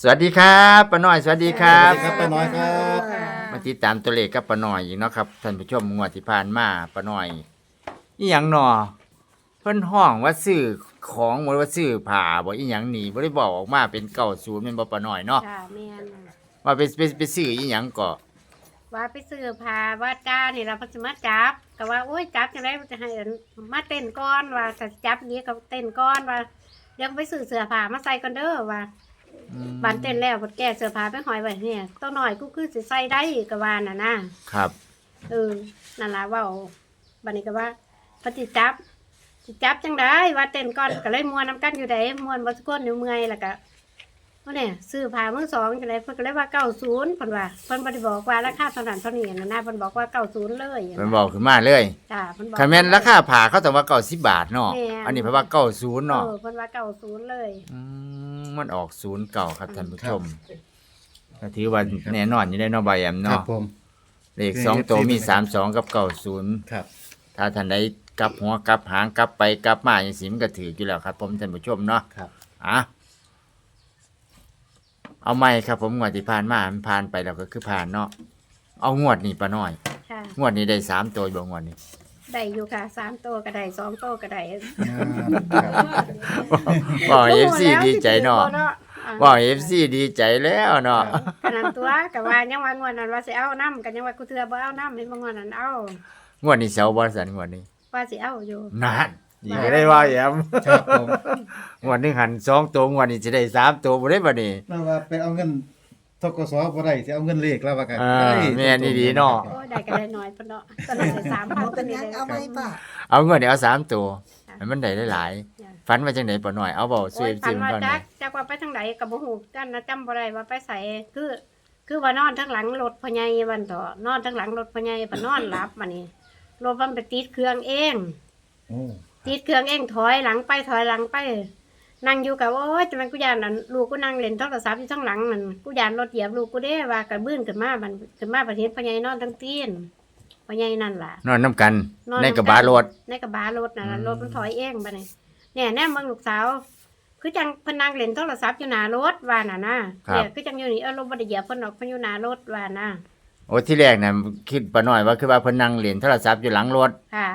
สวัสดีครับป้าน้อย สวัสดีครับ สวัสดีครับป้าน้อยครับ มาติดตามตัวเลขกับป้าน้อยอีกเนาะครับท่านผู้ชมงวดที่ผ่านมาป้าน้อยอีหยังหนอเพิ่นห้องว่าซื้อของบ่ว่าซื้อผ้าบ่อีหยังนี่บ่ได้บอกออกมาเป็นเก้าศูนย์แม่นบ่ป้าน้อยเนาะค่ะแม่นว่าไปไปไปซื้ออีหยังก็ว่าไปซื้อผ้าว่าจ้านี่เราพัสมาจับก็ว่าโอ้ยจับจังไดจะให้มาเต้นก้อนว่าจะจับนี้ก็เต้นก้อนว่าเดี๋ยวไปซื้อเสื้อผ้ามาใส่กันเด้อว่า อืมบานเต้นแล้วบดแก้เสื้อผ้าไปหอยไว้เนี่ยตัวหน่อยกูคือสิใส่ได้ก็ว่าน่ะนะครับ เออนั่นล่ะเว่าบัดนี้ก็ว่าเพนสิจับสิจับจังได้ว่าเต้นก้อนก็เลยมวนน้ำกันอยู่ได้มวนบ่สกคนอยู่เมื่อยแล้วก็ ว่าเนี่ยซื้อผ้ามือสองจังไดเพิ่นก็เลยว่า90เพิ่นว่าเพิ่นบ่ได้บอกว่าราคาเท่านั้นเท่านี้นะนะเพิ่นบอกว่า90เลยเพิ่นบอกขึ้นมาเลยจ้าเพิ่นบอก คันแม่นราคาผ้าเขาต้องว่า90บาทเนาะแม่น อันนี้เพราะว่า90เนาะเออเพิ่นว่า90เลยอืมมันออก0เก่าครับท่านผู้ชมก็ถือว่าแน่นอนอยู่ได้เนาะใบแอมครัเนาะบผม เลขสองตัวมีคือสามสองกับเก้าศูนย์ ครับ ถ้าท่านใดกลับหัวกลับหางกลับไปกลับมาอย่างสิมันก็ถืออยู่แล้วครับ ผมท่านผู้ชมเนาะครับ อะ เอาไม่ครับผมงวดที่ผ่านมามันผ่านไปแล้วก็คือผ่านเนาะเอางวดนี้ปะน้อย ค่ะ งวดนี้ได้สามตัวบ่งวดนี้ ได้อยู่ค่ะสามตัวก็ได้สองตัวก็ได้ว่าเอฟซีดีใจเนาะอ่ว่าเอฟซีดีใจแล้วเนาะขนาดตัวก็ว่ายังว่างวดนั้นว่าสิเอาน้ำกันยังว่ากูเทือบ่เอาน้ำเห็นบ่งวดนั้นเอางวดนี้เสาบอสันงวดนี้ว่าสิเอาอยู่นั่นยิงก็ได้ว่าแอมครับผม งวดหนึงหันสองตัวงวดนี้จะได้สามตัวบ่ได้บ่นี่นั่นว่าไปเอาเงินทกสบ่ได้สิเอาเงินเลขแล้วว่ากันอ่าแม่นี่ดีเนาะโอ้ยได้ก็ได้น้อยปะเนาะตอนนั้นได้สามพันเอาเป็นยังเอาไหมป้าเอาเงินเดี๋ยวเอาสามตัวค่ะให้มันได้หลายจ้ะๆฝันว่าจังได๋ปะหน่อยเอาเบาโอ้ซื้อยพัซินมว่าก่อนจันี่กจักว่าไปทางไหนก็บ่ฮู้กันนะจำบ่ได้ว่าไปไสคือ คือว่านอนทางหลังรถพ่อใหญ่วันต่อนอนทางหลังรถพ่อใหญ่ปะนอนหลับมานี่รถมันไปติดเครื่องเอง โอ้ติดเครื่องเองถอยหลังไปถอยหลังไป นั่งอยู่กับโอ้ยจะมันกูยานนั่นลูกกูนั่งเล่นโทรศัพท์อยู่ข้างหลังนั่นกูยานรถเหยียบลูกกูเด้ว่ากระบื้นขึ้นมามันขึ้นมาประเทศพ่อใหญ่นอนทั้งตีนพ่อใหญ่นั่นล่ะ นอนน้ำกัน นอนในกระบะรถ ในกระบะรถน่ะรถมันถอยเองไปนี่เนี่ยแน่มึงลูกสาวคือจังพนังเล่นโทรศัพท์อยู่หน้ารถว่าน่ะนะเนี่ยคือจังอยู่นี่เออรถบ่ได้เหยียบเพิ่นออกเพิ่นอยู่หน้ารถว่าน่ะโอ้ที่แรกน่ะคิดปะหน่อยว่าคือว่าเพิ่นนั่งเล่นโทรศัพท์อยู่หลังรถค่ะ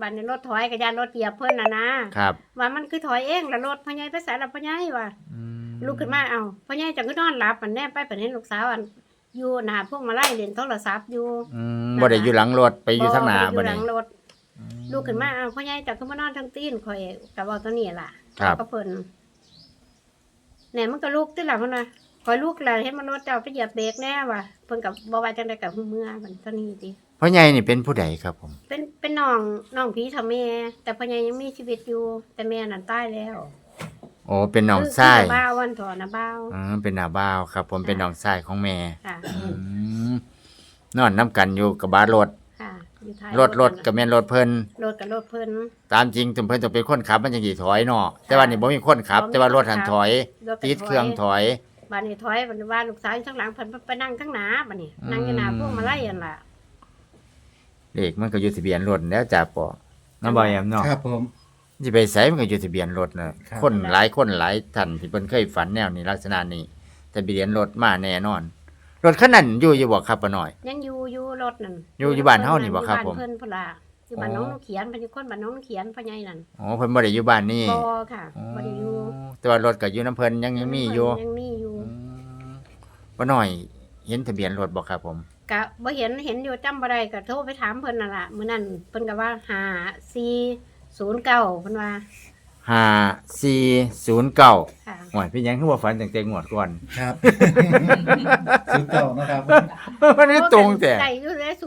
บัดนี้รถถอยกับยานรถเหยียบเพิ่นน่ะนะครับ ว่ามันคือถอยเองแล้วรถพ่อใหญ่ไปใส่แล้วพ่อใหญ่ว่าอืมลุกขึ้นมาเอาพ่อใหญ่จังก็นอนหลับมันแน่ไปเป็นเห็นลูกสาวอันอยู่หน้าพวกมาไล่เล่นโทรศัพท์อยู่อืมบ่ได้อยู่หลังรถไปอยู่ทางหน้าบ่บ่ได้อยู่หลันี่งรถลุกขึ้นมาเอาพ่อใหญ่จังก็มานอนทั้งตีนข่อยกับว่าตัวนี้ล่ะครับ ก็เพิ่นเนี่ยมันก็ลูกที่หลังมันว่าข่อยลูกแล้วเห็นมันรถเจ้าไปเหยียบเบรกแน่ว่ะเพิ่นกับบ่ว่าจังได๋กับเมื่อมันตัวนี้ติ พ่อใหญ่นี่เป็นผู้ใดครับผม เป็นเป็นน้องน้องพี่ทำแม่แต่พ่อใหญ่ยังมีชีวิตอยู่ แต่แม่นั่นตายแล้วโอ้เป็นน้องคืชายคือบ้าววันถอนนะบ้าวอืมเป็นหน้าบ้าวครับ ผมเป็นน้องชายของแม่ค่ะ อืมนอนน้ำกันอยู่กระบะรถค่ะอยู่ท้ายรถรถก็แม่นรถเพิ่นรถกับรถเพิ่น ตามจริงถึงเพิ่นต้องเป็นคนขับมันจังสิถอยเนาะแต่ว่านี่บ่มีคนขับ บ่มีแต่ว่ารถหันถอยรถก็ติดเครื่องถอย บ้านนี้ถอยบัดนี้ว่าลูกสาวอยู่ข้างหลังเพิ่นไปนั่งข้างหน้าบัดนี้อืมนั่งอยู่หน้าพวกมาไล่อันล่ะ เลขมันก็อยู่ทะเบียนรถแล้วจ้าปอน้ำบ่อยมเนาะครับผมสิไปไสมันก็อยู่ทะเบียนรถนะครับคนหลายคนหลายท่านที่เพิ่นเคยฝันแนวนี้ลักษณะนี้ทะเบียนรถมาแน่นอน รถคันนั้นอยู่อยู่บ่ครับป้าน้อย ยังอยู่อยู่รถนั่นอยู่อยู่บ้านเฮานี่บ่ครับอยู่ผมเพิ่นพุ่นล่ะอยู่บ้านอ๋อน้องเขียนเพิ่นอยู่คนบ้านน้องเขียนพ่อใหญ่นั่นอ๋อเพิ่นบ่ได้อยู่บ้านนี่บ่ค่ะอ๋อบ่ได้อยู่แต่ว่ารถก็อยู่น้ำเพิ่นยังยังมีอยู่ยังมีอยู่อืมป้าน้อย เห็นทะเบียนรถบ่ครับผม กะบ่เห็นเห็นอยู่จำบ่ได้ก็โทรไปถามเพิ่นนั่นล่ะมื้อนั้นเพิ่นก็ว่า5409เพิ่นว่า5409ค่ะโอ้ยพี่ยังคือว่าฝันตั้งแต่งวดก่อน ครับซื้อเก่านะครับ มันนี่ตรงแต่ได้อยู่ได้09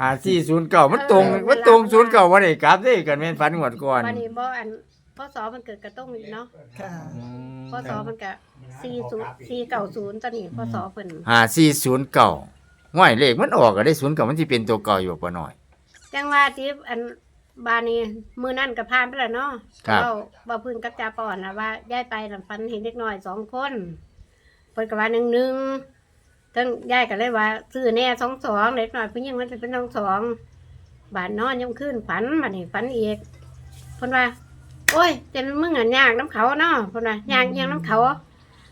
หาสี่ศูนย์เก่ามันตรงเออมันตรงเวลาศูนย์เก่าวันไหนกลับได้กันแม่นฝันงวดก่อนวันนี้บ่อัน พศมันเกิดกระต้องอีกเนาะค่ะอืมพศมันก็40 490ตอนนี้พศเพิ่นหาสี่ศูนย์เก่าง่อยเลขมันออกก็ได้ศูนย์เก่ามันที่เป็นตัวเก่าอยู่ปะหน่อย จังว่าที่อันบานนี้มื้อนั้นก็ผ่านไปแล้วเนาะครับเว้าบ่พึ่งกับจาปอนน่ะว่าย้ายไปนั่นฝันเห็นเด็กน้อยสองคนเพิ่นก็ว่าหนึ่งหนึ่งทั้งยายก็เลยว่าซื้อแน่สองสองเด็กน้อยผู้หญิงมันจะเป็นสองสองบานนอนยังขึ้นฝันบัดนี้ฝันอีกเพิ่นว่า โอ้ยแต่มึงอะยากน้ำเขาเนาะเพิ่นว่ายากอิหยังน้ำเขา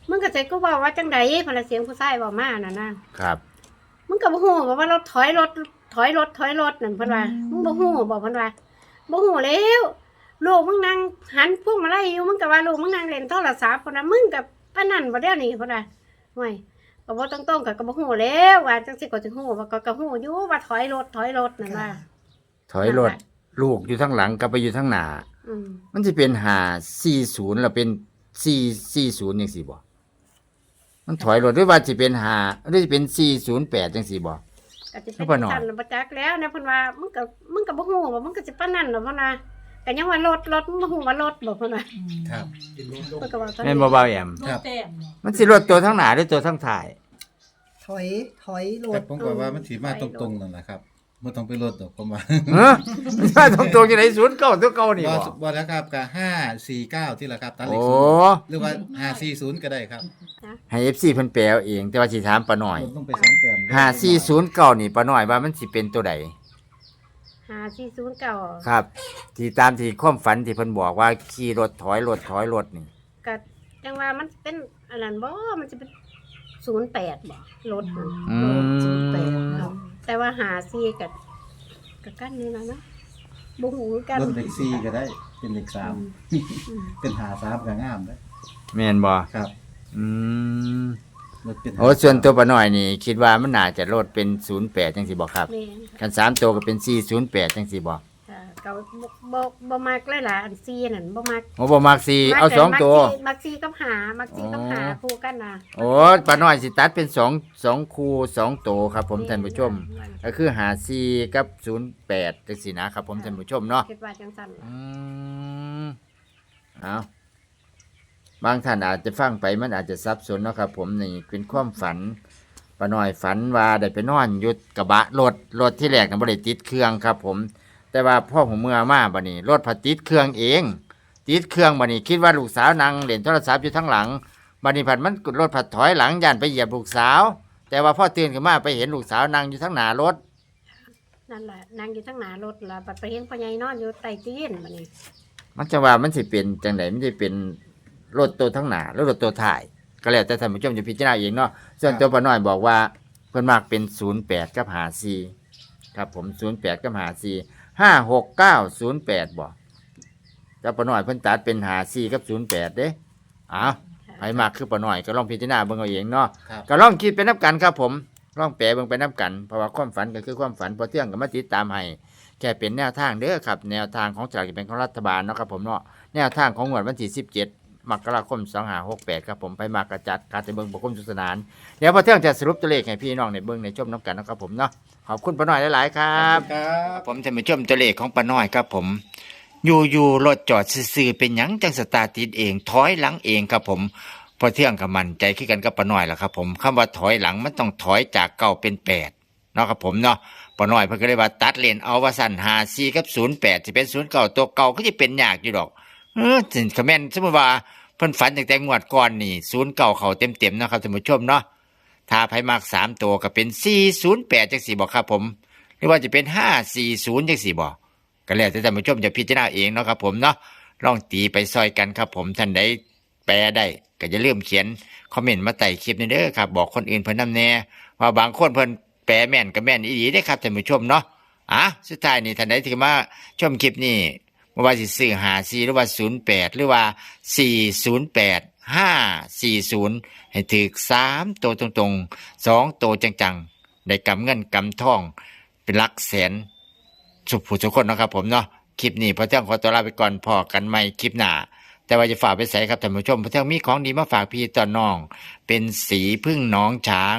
มึงก็ใจกูบอกว่าจังไดพนละเสียงผู้ชายบอกมาน่ะนะครับ มึงก็บ่ฮู้บอกว่าเราถอยรถถอยรถถอยรถนั่นเพิ่นว่ามึงบ่ฮู้บอกเพิ่นว่าบ่ฮู้แล้วลูกมึงนั่งหันพวกมาไล่อยู่มึงก็ว่าลูกมึงนั่งเล่นโทรศัพท์เพิ่นว่ามึงกับปานนั้นบ่เดี๋ยวนี้เพิ่นว่าห่วยก็บ่ตรงๆก็ก็บ่ฮู้แล้วว่าจังสิก็สิฮู้ว่าก็ก็ฮู้อยู่ว่าถอยรถถอยรถนั่นว่าถอยรถลูกอยู่ทั้งหลังกลับไปอยู่ทั้งหน้า อืมมันจะเป็นหา40แล้วเป็น440จังซี่บ่มันถอยรถหรือว่าสิเป็นหาหรือสิเป็น408จังซี่บ่ ก็สิแล้เป็วนปานน้อยจันบ่จักแล้วนะเพิ่นว่ามึงก็มึงก็บ่ฮู้ว่ามึงก็สิปานนั้นดอกเพิ่นว่าก็ยังว่ารถรถมึงบ่ฮู้ว่ารถบ่เพิ่นว่าครับเพิ่นก็ว่าตอนแม่นี้นบ่เบาแอมรถแต้มเนาะมันสิรถตัวทั้งหน้าหรือตัวทั้งท้าย ถอย ถอยรแต่ถผมก็ว่ามันสิมาตรงๆนั่นแหละครับ บ่ต้องไปลดดอกผมว่าเออมันมาตรงตัวจังได๋ศูนย์เก้าตัวเก่านี่บ่บ่บ่แล้วครับก็549ที่ละครับตัดเลโอ้ขศูนย์หรือว่า540ก็ได้ครับให้ FC เพิ่นแปลเอาเอง แต่ว่าสิถามป้าน้อยลดลงไปสองแต้ม5409นี่ป้าน้อยว่ามันสิเป็นตัวใด5409ครับ ที่ตามที่ความฝันที่เพิ่นบอกว่าขี่รถถอยรถถอยรถนี่ก็จังว่ามันเป็นอันนั้นบ่มันจะเป็น08บ่รถนั่นอืม แต่ว่า54ก็ก็กันนี่นะเนาะบ่ฮู้คือกันลดเลข4ก็ได้ เป็นเลขสามอืม เป็นหาสามก็งามเด้อแม่นบ่ครับอืมลดเป็นหาโอ้ส่วนตัวป้าน้อยนี่ คิดว่ามันน่าจะลดเป็น 08จังซี่บ่ครับแม่นคันสามตัวก็เป็น 408จังซี่บ่ค่ะ ก็บ่บ่บ่มักเลยล่ะอันซีนั่นบ่มักโอ้บ่มักสี่เอาสองตัว มักซีกับหามักซีกับหาอ๋อคู่กันนะโอ้ป้าน้อยสิตัดเป็นสองสองคู่สองตัวครับ ผมท่านผู้ชม ก็คือหาสี่กับ08จังซี่นะครับ ผมท่านผู้ชมเนาะคิดว่าจังซั่นล่ะอืมเอาบางท่านอาจจะฟังไปมันอาจจะสับสนเนาะครับ ผมนี่เป็นความฝันปาน้อยฝันว่าได้ไปนอนอยุดกระบะรถรถที่แรกน่ะบ่ได้ติดเครื่องครับ ผม แต่ว่าพ่อผมเมื่อมาบัดนี้รถพัดติดเครื่องเอง ติดเครื่องบัดนี้คิดว่าลูกสาวนั่งเล่นโทรศัพท์อยู่ทั้งหลังบัดนี้ผัดมันรถผัดถอยหลังย่านไปเหยียบลูกสาว แต่ว่าพ่อตื่นขึ้นมาไปเห็นลูกสาวนั่งอยู่ทั้งหน้ารถนั่นแหละนั่งอยู่ทั้งหน้ารถล่ะบัดไปเห็นพ่อใหญ่นอนอยู่ใต้ตีนบัดนี้มันจะว่ามันสิเป็นจังไดมันสิเป็นรถตัวทั้งหน้าหรือรถตัวท้าย ก็แล้วแต่ท่านผู้ชมจะพิจารณาเองเนาะส่วนตัวป้าน้อยบอกว่าเพิ่นมากเป็น08กับ54ครับผม08กับ54 569 08บ่แต่ป้าน้อยเพิ่นตัดเป็น54กับ08เด้อ้าวไผมากคือป้าน้อยก็ลองพิจารณาเบิ่งเอาเองเนาะครับ ก็ลองคิดเป็นนับกันครับผมลองแปลเบิ่งเป็นนับกันเพราะว่าความฝันก็คือความฝันพอเที่ยงก็มาติดตามให้แค่เป็นแนวทางเด้อครับ แนวทางของสลากกินแบ่งของรัฐบาลเนาะครับผมเนาะแนวทางของงวดวันที่17 มกราคม2568 ครับผมไปมากระจัดการจะเบิ่งประคมสุขสนาน เดี๋ยวพอเที่ยงจะสรุปตัวเลขให้พี่น้องในเบิ่งในชมน้ำกันนะครับผมเนาะขอบคุณป้าน้อยหลาย ๆ ครับ ครับผมจะมาชมตัวเลขของป้าน้อยครับผมอยู่อยู่รถจอดซื่อๆเป็นหยังจังสตาร์ทติดเองถอยหลังเองครับผมพอเที่ยงกับมันใจขึ้นกันกับป้าน้อยแหละครับ ผมคำว่าถอยหลังมันต้องถอยจากเก้าเป็นแปดเนาะครับผมเนาะป้าน้อยเพิ่นก็เลยว่าตัดเลนเอาว่าสั่นหาซีกับศูนย์แปดจะเป็นศูนย์เก่าตัวเก่าก็จะเป็นยากอยู่ดอก เออถึงคอมเมนต์สมมติว่า เพิ่นฝันตั้งแต่งวดก่อนนี่ศูนย์เก่าเขาเต็มๆนะครับท่านผู้ชมเนาะถ้าไผมากสามตัวก็เป็นสี่ศูนย์แปดจังสี่บอกครับผม หรือว่าจะเป็นห้าสี่ศูนย์จังสี่บอกก็แล้วแต่ท่านผู้ชมจะพิจารณาเองเนาะครับผมเนาะลองตีไปซอยกันครับผมท่านใดแปลได้ก็จะเริ่าลืมเขียนคอมเมนต์มาใต้คลิปนี้เด้อครับ บอกคนอื่นเพิ่นนำแน่ว่าบางคนเพิ่นแปลแม่นก็แม่นอีหลีได้ครับท่านผู้ชมเนาะอะสุดท้ายนี่ท่านใดที่มาชมคลิปนี้ ว่าสิซื้อหาซีหรือว่าศูนย์แปดหรือว่าสี่ศูนย์แปดห้าสี่ศูนย์ให้ถือสามตัวตรงๆสองตัวจังๆ ได้กำเงินกำทอง เป็นลักแสน สุขผู้ทุกคนนะครับผมเนาะคลิปนี้พระเจ้าขอตัวลาไปก่อนพอกันใหม่คลิปหน้าแต่ว่าจะฝากไปใส่ครับท่านผู้ชมพระเจ้ามีของดีมาฝากพี่ต่อน้อง เป็นสีพึ่งน้องช้าง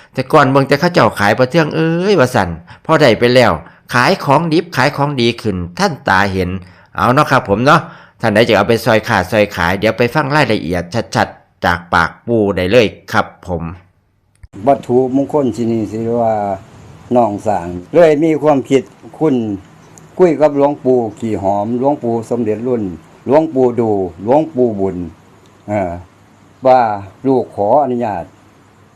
แต่ก่อนเบิ่งแต่เข้าเจ้าขายพอเที่ยงเอ้ยว่าสันพอได้ไปแล้ว ขายของดิบขายของดีขึ้น ท่านตาเห็น เอาเนาะครับผมเนาะท่านใดจะเอาไปซอยขาดซอยขาย เดี๋ยวไปฟังรายละเอียดชัดๆ จากปากปูได้เลยครับผม วัตถุมงคลที่นี่สิว่าน้องสางเลยมีความคิดคุณคุยกับหลวงปู่ขี่หอมหลวงปู่สมเด็จรุ่นหลวงปู่ดูหลวงปู่บุญเออว่าลูกขออนุญาต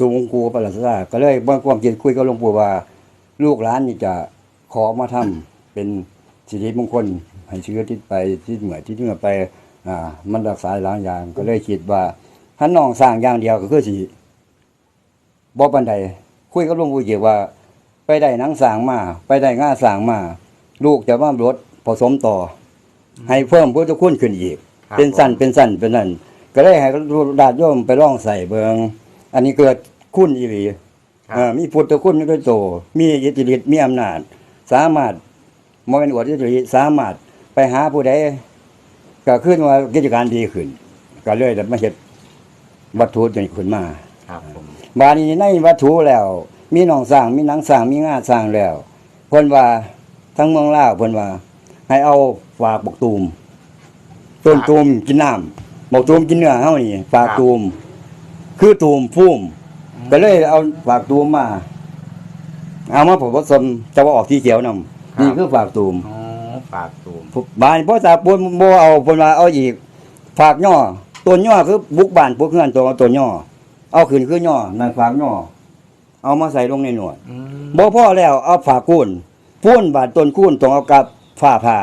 สูงกูประหลาดซาก็เลยบ่ความคิดคุยกับหลวงปู่ว่า ลูกหลานนี่จะขอมาทำเป็นสิริมงคลให้เชื้อที่ไปที่เหมือนที่เหนือไปอ่ามันรักษาหลายอย่าง ก็เลยคิดว่าถ้าน้องสร้างอย่างเดียวก็คือสิบ่ปานใดคุยกับหลวงปู่เกี่ยวว่า ไปได้หนังสร้างมา ไปได้ง่าสร้างมา ลูกจะมาลดผสมต่อ ให้เพิ่มพุทธคุณขึ้นอีกครับเป็นสั้นเป็นสั้นเป็นนั่นก็เลยให้ดาดโยมไปลองใส่เบิง อันนี้เกิดคุณอีหลีครับเอ่อมีพุทธคุณด้วยโต มีอิทธิฤทธิ์มีอำนาจ สามารถมเป็นอวดอิทธิฤทธิ์สามารถไปหาผู้ใดก็ขึ้นว่ากิจการดีขึ้น ก็เลยได้มาเฮ็ดวัตถุนี้ขึ้นมา ครับผม บาดนี้ในวัตถุแล้ว มีหนองสร้างมีหนังสร้างมีงาสร้างแล้วเพิ่นว่าทั้งเมืองลาวเพิ่นว่า ให้เอาฝากบกตูมต้นตูมกินน้ำบกตูมกินเนื้อเฮานี่ฝากตูม คือตูมพุ่มก็เลยเอาฝากตูมมา เอามาผสมจะว่าออกที่เขียวนำนี่คือฝากตูมอ๋อฝากตูมบ้านพ่อตาปูนบ่เอาเพิ่นว่าเอาอีก ฝากย่อต้นย่อคือบุกบ้านพวกเฮือนตัวต้นย่อ เอาขึ้นคือย่อนั่นฝากย่อ เอามาใส่ลงในหนวดอืมบ่พอแล้วเอาฝากคูนพูนบาดต้นคูนต้องเอากับฝ้าผ่า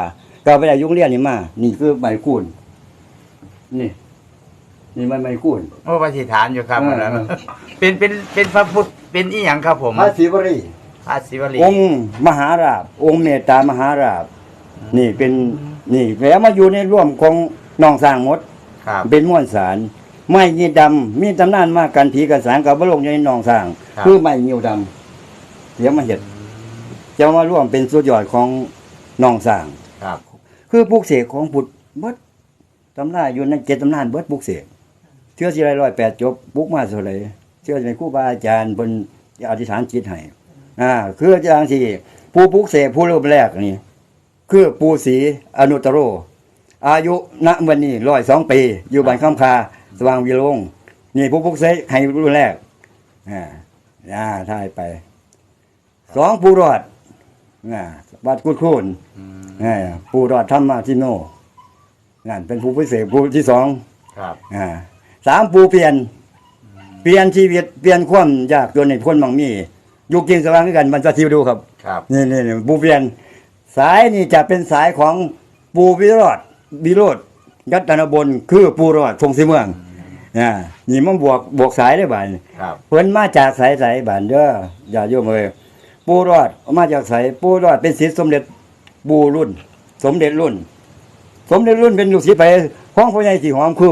ก็ไปได้ยุงเรียนนี่มา นี่คือใบคูนนี่ นี่มันใบคูนโอ้ปฏิฐานอยู่ครับเอออันนั้นเป็นเป็นเป็นพระพุทธเป็นอีหยังครับผมพระศิวรีพระศิวลีองค์มหาราบ องค์เมตตามหาราบ นี่เป็นนี่แล้วมาอยู่ในร่วมของน้องสร้างหมด ครับ เป็นม้วนสาร ไม้ยีดำมีตำนานมากกันผีกันสารกับบลงอยู่ในหนองสร้าง ครับ คือไม้ยิวดำเดี๋ยวมาเห็ดจะมาร่วมเป็นสุดยอดของหนองสร้าง ครับคือปลูกเสกของพุทธเบิดตำราอยู่ในเจ็ดตำนานเบิดปลูกเสก เชื่อสิไรร้อยแปดจบปลูกมาเท่าไหรเชื่อในครูบาอาจารย์บนอธิษฐานจิตให้อ่าคืออย่างที่ผู้ปลูกเสกผู้รูปแรกนี่คือปูศรีอนุตตโร อายุณวันนี้ร้อยสองปี อยู่บ้านข้ามคาสว่างวิโรงนี่ผู้พุกเสกให้รุ่นแรกอ่าอ่าถ่ายไปสองปูรอดอ่าวัดกุดคูนอืมอ่าปูรอดธรรมาทิโนนั่นเป็นผู้พิเศษผู้ที่สองครับอ่า สามปูเปลี่ยน เปลี่ยนชีวิตเปลี่ยนความยากจนในพ้นบางมีอยู่กินสว่างด้วยกันมันจะทิวดูครับครับนี่นี่นี่ปูเปลี่ยน สายนี่จะเป็นสายของปูวิโรธวิโรธยัตนบนคือปูรอดทรงสีเมืองอ่านี่มันบวกบวกสายได้บ่ายครับเพิ่นมาจากสายสายบ้านเด้ออย่าโยมเอ้ยปูรอดมาจากสายปูรอดเป็นศิษย์สมเด็จปูรุ่น สมเด็จรุ่น สมเด็จรุ่นเป็นลูกศิษย์ไปห้องพ่อใหญ่สีหอมคือ